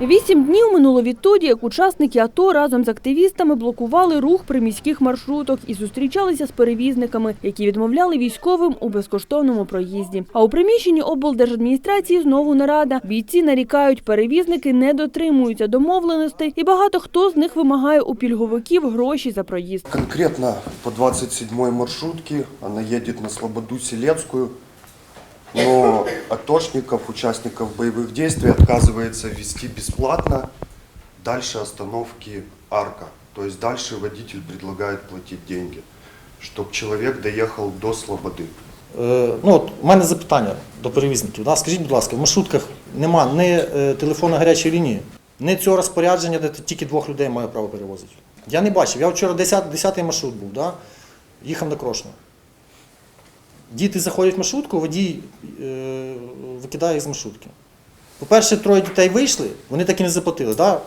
Вісім днів минуло відтоді, як учасники АТО разом з активістами блокували рух приміських маршруток і зустрічалися з перевізниками, які відмовляли військовим у безкоштовному проїзді. А у приміщенні облдержадміністрації знову нарада. Бійці нарікають, перевізники не дотримуються домовленостей, і багато хто з них вимагає у пільговиків гроші за проїзд. Конкретно по 27-й маршрутке она едет на Слободу Селецкую, но атошников, участников боевых действий отказывается ввести бесплатно дальше остановки Арка. То есть дальше водитель предлагает платить деньги, чтобы человек доехал до Слободы. Е, Ну, от, у мене запитання до перевізників. Да? Скажіть, будь ласка, в маршрутках нема ні е, телефону гарячої лінії, ні цього розпорядження, де тільки двох людей має право перевозити. Я не бачив. Я вчора 10, 10 маршрут був, да? їхав на Крошно. Діти заходять в маршрутку, водій е, викидає їх з маршрутки. По-перше, троє дітей вийшли, вони так і не заплатили. Да?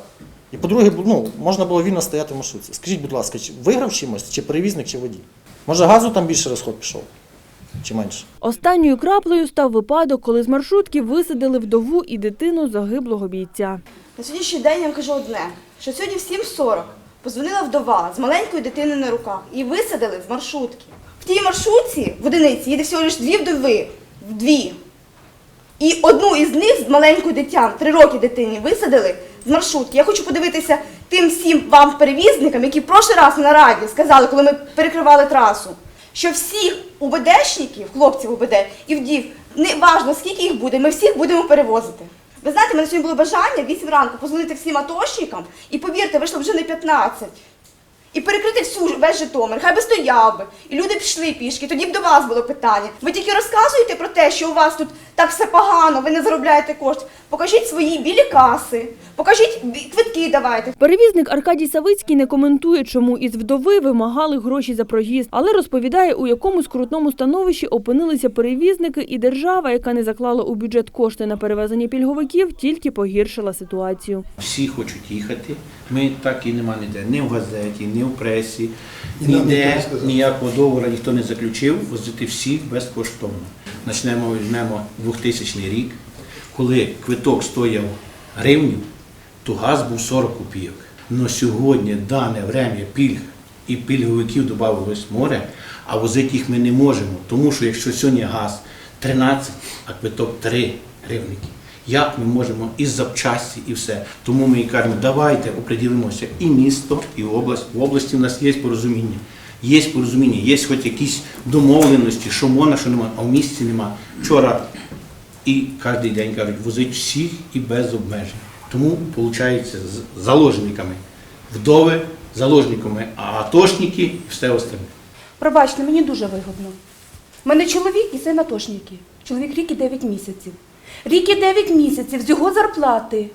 І по-друге, ну, можна було вільно стояти в маршрутці. Скажіть, будь ласка, чи виграв чимось, чи перевізник, чи водій? Може, газу там більше розход пішов, чи менше? Останньою краплею став випадок, коли з маршрутки висадили вдову і дитину загиблого бійця. На сьогоднішній день я вам кажу одне, що сьогодні в 7.40 позвонила вдова з маленькою дитиною на руках і висадили в маршрутки. Тій маршрутці в одиниці їде всього лише дві вдови. Дві. І одну із них з маленькою дитям, три роки дитині, висадили з маршрутки. Я хочу подивитися тим всім вам перевізникам, які в прошлий раз на раді сказали, коли ми перекривали трасу, що всіх УБДшників, хлопців УБД і вдів, не важно скільки їх буде, ми всіх будемо перевозити. Ви знаєте, мене сьогодні було бажання в 8 ранку позвонити всім атошникам, і повірте, вийшло вже не 15. І перекрити всю весь Житомир, хай би стояв би. І люди пішли пішки. Тоді б до вас було питання. Ви тільки розказуєте про те, що у вас тут так все погано, ви не заробляєте коштів. Покажіть свої білі каси, покажіть квитки давайте. Перевізник Аркадій Савицький не коментує, чому із вдови вимагали гроші за проїзд, але розповідає, у якому скрутному становищі опинилися перевізники, і держава, яка не заклала у бюджет кошти на перевезення пільговиків, тільки погіршила ситуацію. Всі хочуть їхати. Ми так і нема ніде, ні в газеті, ні в пресі, ніде ніякого договору ніхто не заключив, возити всіх безкоштовно. Почнемо, візьмемо 2000 рік, коли квиток стояв гривню, то газ був 40 копійок. Но сьогодні дане время пільг і пільговиків додавалось море, а возити їх ми не можемо. Тому що якщо сьогодні газ 13, а квиток 3 гривники. Як ми можемо і запчасті, і все. Тому ми і кажемо, давайте оприділимося і місто, і область. В області в нас є порозуміння. Є порозуміння, є хоч якісь домовленості, що можна, що немає, а в місті нема. Вчора і кожен день кажуть, возить всіх і без обмежень. Тому, виходить, з заложниками вдови, заложниками, а атошники все остальне. Пробачте, мені дуже вигодно. У мене чоловік і син атошники. Чоловік рік і 9 місяців. Рік і 9 місяців з його зарплати.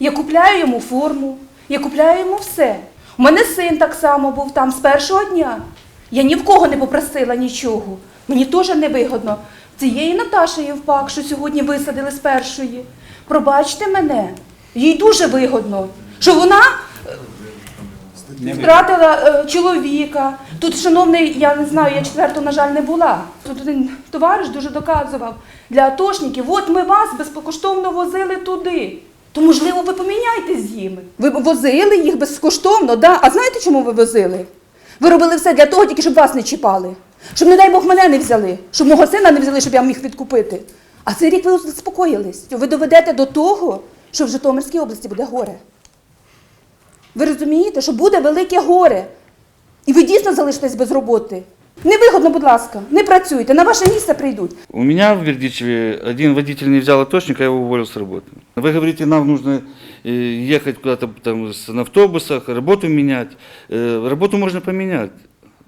Я купляю йому форму, я купляю йому все. У мене син так само був там з першого дня. Я ні в кого не попросила нічого. Мені теж невигодно. Цієї Наташі Євпак, що сьогодні висадили з першої. Пробачте мене, їй дуже вигодно, що вона Втратила е, чоловіка. Тут, шановний, я не знаю, я четверту, на жаль, не була. Тут один товариш дуже доказував для атошників, от ми вас безкоштовно возили туди. То, можливо, ви поміняєтесь з ними. Ви возили їх безкоштовно, да? а знаєте, чому ви возили? Ви робили все для того, тільки щоб вас не чіпали. Щоб, не дай Бог, мене не взяли, щоб мого сина не взяли, щоб я міг відкупити. А цей рік ви заспокоїлись. Ви доведете до того, що в Житомирській області буде горе. Ви розумієте, що буде велике горе. І ви дійсно залишитесь без роботи. Невигодно, будь ласка, не працюйте, на ваше місце прийдуть. У меня в Бердичеве один водитель не взял атошника, я его уволил с работы. Вы говорите, нам нужно э, ехать куда-то там с- на автобусах, работу менять. Э, Работу можно поменять.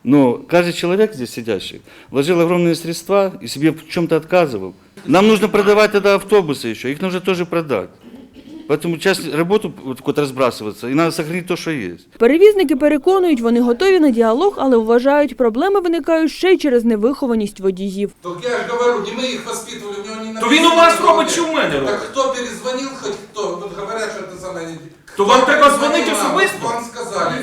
Но каждый человек здесь сидящий вложил огромные средства и себе в чем-то отказывал. Нам нужно продавать тогда автобусы еще, их нужно тоже продать. Поэтому часть работу вот, так вот разбрасываться, и надо сохранить то, что есть. Перевізники переконують, вони готові на діалог, але вважають, проблеми виникають ще й через невихованість водіїв. Так я же говорю, не мы их воспитывали, у него не То він у вас робить, чи у мене Так робить? кто перезвонил хоть кто? Вот говорят, что это самое... То вам треба дзвонити особисто? Вам сказали.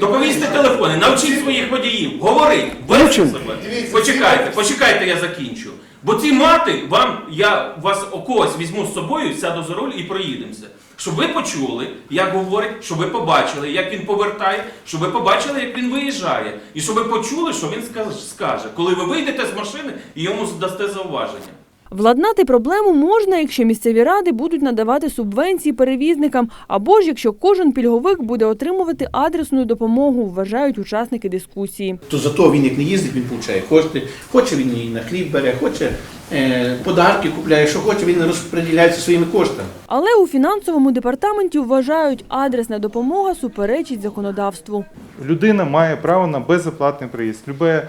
Доповісти телефони, навчіть своїх водіїв, говорить, бережіть себе. Почекайте, почекайте, я закінчу. Бо ці мати, вам, я вас о когось візьму з собою, сяду за руль і проїдемося. Щоб ви почули, як говорить, щоб ви побачили, як він повертає, щоб ви побачили, як він виїжджає. І щоб ви почули, що він скаже, коли ви вийдете з машини і йому здасте зауваження. Владнати проблему можна, якщо місцеві ради будуть надавати субвенції перевізникам, або ж якщо кожен пільговик буде отримувати адресну допомогу, вважають учасники дискусії. То зато він як не їздить, він получає кошти. Хоче він і на хліб бере, хоче е, подарки купляє, що хоче, він розподіляється своїми коштами. Але у фінансовому департаменті вважають, адресна допомога суперечить законодавству. людина має право на безоплатний проїзд. Любе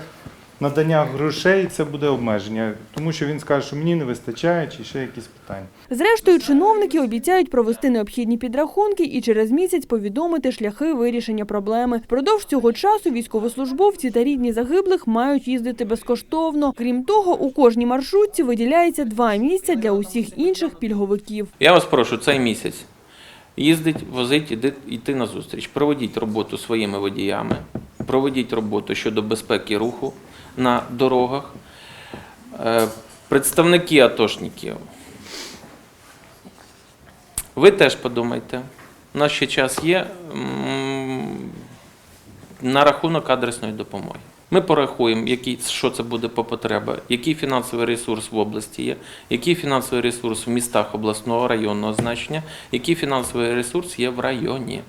надання грошей це буде обмеження, тому що він скаже, що мені не вистачає, чи ще якісь питання. Зрештою, чиновники обіцяють провести необхідні підрахунки і через місяць повідомити шляхи вирішення проблеми. Впродовж цього часу військовослужбовці та рідні загиблих мають їздити безкоштовно. Крім того, у кожній маршрутці виділяється два місця для усіх інших пільговиків. Я вас прошу цей місяць їздить, возить, іди, йти на зустріч. Проведіть роботу своїми водіями, проведіть роботу щодо безпеки руху на дорогах. Е, Представники атошників. Ви теж подумайте. У нас ще час є на рахунок адресної допомоги. Ми порахуємо, який, що це буде по потреба, який фінансовий ресурс в області є, який фінансовий ресурс в містах обласного районного значення, який фінансовий ресурс є в районі.